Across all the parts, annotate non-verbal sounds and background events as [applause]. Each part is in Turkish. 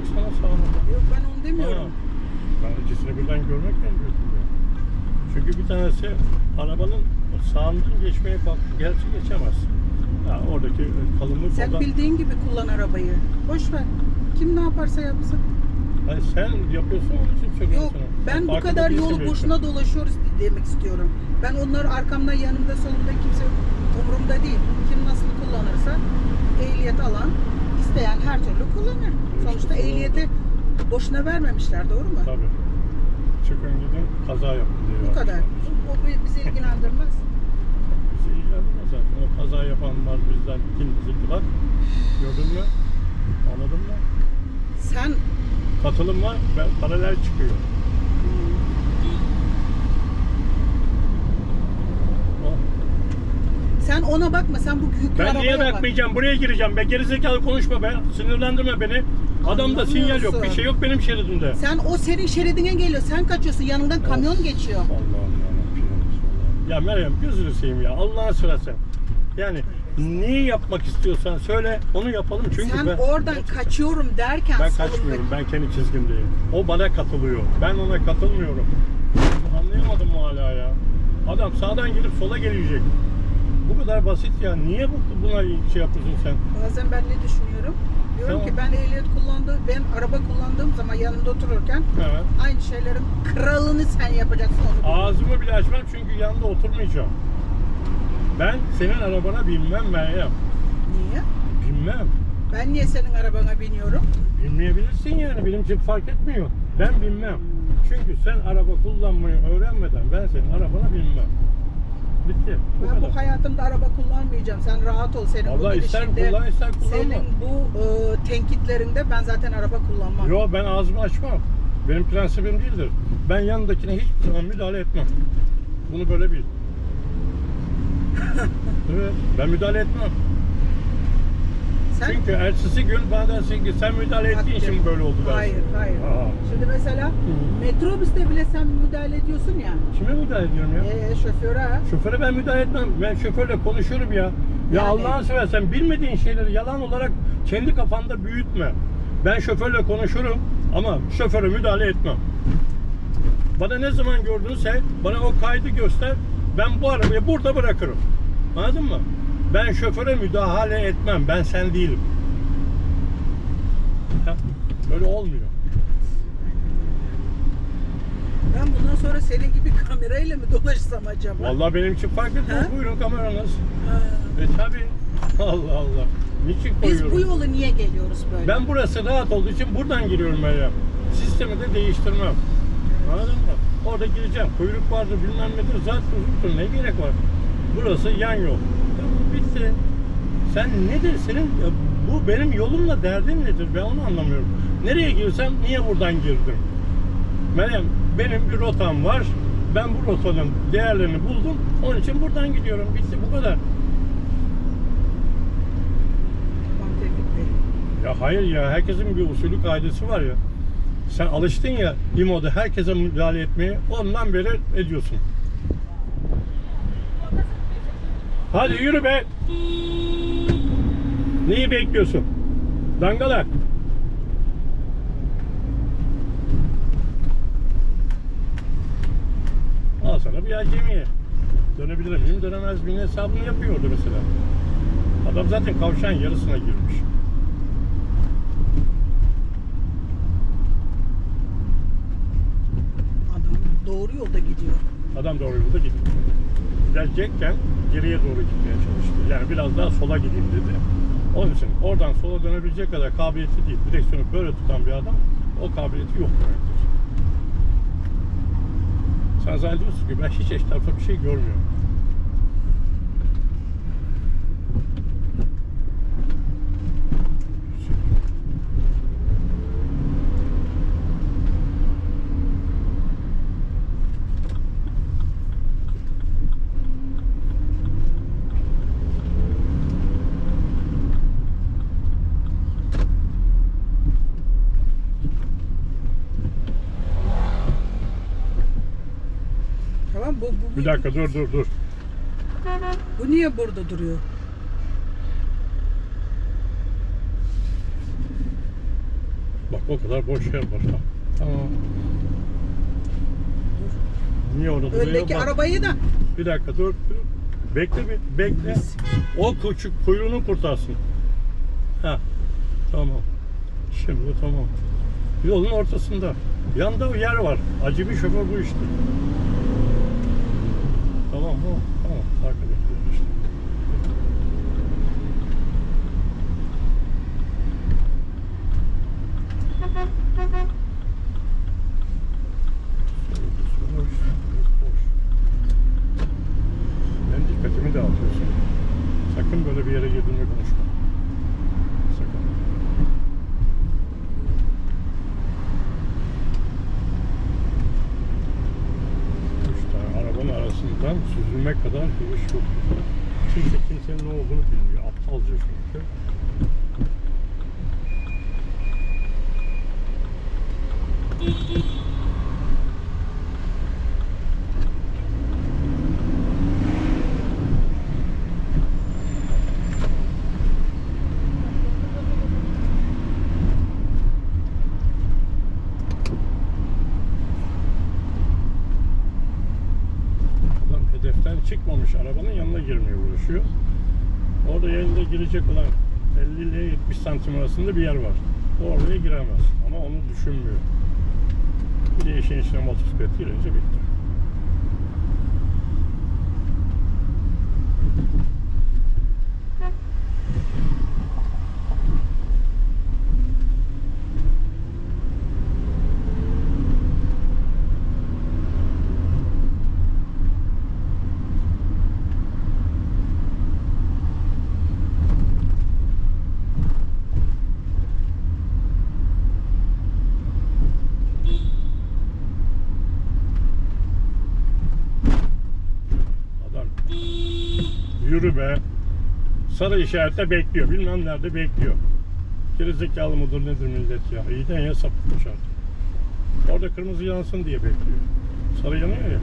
baksana sağına. Yok ben onu demiyorum. Ben ikisini birden görmek mecburiyetim ya. Çünkü bir tanesi arabanın sağından geçmeye kalktı. Gerçi geçemez. Ya oradaki kalınlık Sen oradan... bildiğin gibi kullan arabayı. Boş ver. Kim ne yaparsa yapsın. Hayır, sen yapıyorsun onun için söylüyorum Yok sana. ben bu Farkında kadar değilsin yolu belki. boşuna dolaşıyoruz demek istiyorum. Ben onları arkamda yanımda solumda kimse umurumda değil. Kim nasıl kullanırsa ehliyet alan isteyen her türlü kullanır. Sonuçta ehliyeti boşuna vermemişler doğru mu? Tabii. Çıkın gidin kaza yapın diyor. Bu kadar. O bi- bizi ilgilendirmez. Bizi ilgilendirmez zaten. O kaza yapan var bizden kim bak. Gördün mü? Anladın mı? Sen Katılım var ve paralel çıkıyor. Sen ona bakma. Sen bu yüklü Ben arabaya niye bak. bakmayacağım? Buraya gireceğim. Be gerizekalı konuşma be. Sinirlendirme beni. Adamda sinyal yok. Bir şey yok benim şeridimde. Sen o senin şeridine geliyor. Sen kaçıyorsun. Yanından kamyon geçiyor. Allah'ım yarabbim. Ya Meryem gözünü seveyim ya. Allah'ını seversen. Yani neyi yapmak istiyorsan söyle onu yapalım çünkü Sen ben oradan kaçıyorum derken ben solundaki- kaçmıyorum. Ben kendi çizgimdeyim. O bana katılıyor. Ben ona katılmıyorum. Anlayamadım mı hala ya? Adam sağdan gelip sola gelecek. Bu kadar basit ya. Niye bu, buna şey yapıyorsun sen? Bazen ben ne düşünüyorum? Diyorum Tamam. ki ben ehliyet kullandığım, ben araba kullandığım zaman yanımda otururken Evet. aynı şeylerin kralını sen yapacaksın onu. Ağzımı bile açmam çünkü yanında oturmayacağım. Ben senin arabana binmem Meryem. Niye? Binmem. Ben niye senin arabana biniyorum? Bilmeyebilirsin yani benim için fark etmiyor. Ben bilmem. Çünkü sen araba kullanmayı öğrenmeden ben senin arabana binmem. Bitti. Bu Ben kadar. bu hayatımda araba kullanmayacağım. Sen rahat ol. Senin Allah bu ister gidişinde, kullan, ister kullanma. senin bu e, tenkitlerinde ben zaten araba kullanmam. Yo ben ağzımı açmam. Benim prensibim değildir. Ben yanındakine hiçbir zaman müdahale etmem. Bunu böyle bil. [laughs] evet, ben müdahale etmem. Sen Çünkü ertesi gün bana dersin ki sen müdahale ettiğin için böyle oldu dersin. Hayır, hayır. Aa, Şimdi mesela metrobüste bile sen müdahale ediyorsun ya. kime müdahale ediyorum ya? E, şoföre. Şoföre ben müdahale etmem. Ben şoförle konuşurum ya. Ya Yani- Allah'ını seversen bilmediğin şeyleri yalan olarak kendi kafanda büyütme. Ben şoförle konuşurum ama şoföre müdahale etmem. Bana ne zaman gördünse bana o kaydı göster. Ben bu arabayı burada bırakırım. Anladın mı? Ben şoföre müdahale etmem. Ben sen değilim. Öyle olmuyor. Ben bundan sonra senin gibi kamerayla mı dolaşsam acaba? Vallahi benim için fark etmez. Ha? Buyurun kameranız. Ha. E tabi. Allah Allah. Niçin Biz koyuyorum? bu yolu niye geliyoruz böyle? Ben burası rahat olduğu için buradan giriyorum Meryem. Sistemi de değiştirmem. Anladın mı? Orada gireceğim. Kuyruk vardır bilmem nedir. Zaten uzuntur. Ne gerek var? Burası yan yol. Bitti. Sen nedir senin bu benim yolumla derdin nedir? Ben onu anlamıyorum. Nereye girsem niye buradan girdim? Meryem benim bir rotam var. Ben bu rotanın değerlerini buldum. Onun için buradan gidiyorum. Bitti bu kadar. Ya hayır ya herkesin bir usulü kaidesi var ya. Sen alıştın ya İMO'da herkese müdahale etmeye ondan beri ediyorsun. Hadi yürü be. Neyi bekliyorsun? Dangalak. Al sana bir acemiye. Dönebilir miyim dönemez miyim hesabını yapıyordu mesela. Adam zaten kavşağın yarısına girmiş. Adam doğru yolda gidiyor. Adam doğru yolda gitti. Gelecekken geriye doğru gitmeye çalıştı. Yani biraz daha sola gideyim dedi. Onun için oradan sola dönebilecek kadar kabiliyeti değil. Direksiyonu böyle tutan bir adam o kabiliyeti yok demektir. Sen zannediyorsun ki ben hiç etrafta bir şey görmüyorum. Bu, bu, Bir dakika dur dur dur. Bu niye burada duruyor? Bak o kadar boş yer var. Ha, Tamam. Niye orada duruyor? Öndeki Bak, arabayı da Bir dakika dur. dur. Bekle bir bekle. O küçük kuyruğunu kurtarsın. Ha. Tamam. Şimdi tamam. Yolun ortasında. Yanda yer var. Acı bir şoför bu işte. Tamam mı? Tamam. İşte. Ben dikkatimi dağıtıyorsun. Sakın böyle bir yere girdiğinde konuşma. Sakın. Üç tane arabanın arasından kadar giriş yok. Kimse kimsenin ne olduğunu bilmiyor. Aptalca çünkü. Arabanın yanına girmeye uğraşıyor. Orada yerinde girecek olan 50 ile 70 santim arasında bir yer var. O oraya giremez. Ama onu düşünmüyor. Bir de işin içine motosiklet girince bitti. Adam yürü be. Sarı işarette bekliyor. Bilmem nerede bekliyor. Gerizekalı mıdır nedir millet ya. İyiden ya sapıtmış artık. Orada kırmızı yansın diye bekliyor. Sarı yanıyor ya.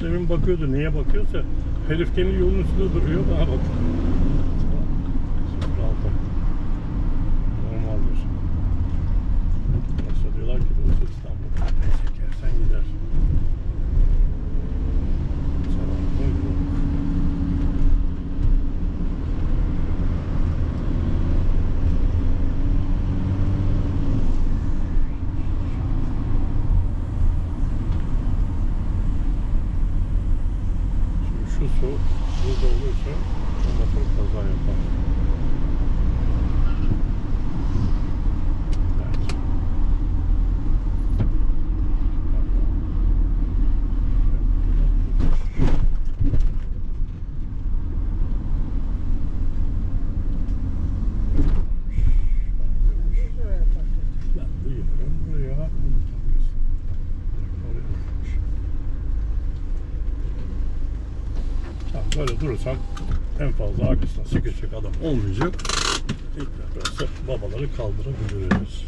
Bakıyordu. Niye bakıyorsa herif kendi yolun üstünde duruyor bana bakıyor. Sıfır altı. Normaldir. Yoksa diyorlar ki burası İstanbul. Neyse kersen gider. Sabahında yok. Şimdi şu su burada olursa o motor kaza yapar. Evet. Buraya park et. Ben duyuyorum buraya. Oraya. Tamam, böyle durursam en fazla arkasına sıkışacak adam olmayacak. İlk babaları kaldırabiliriz.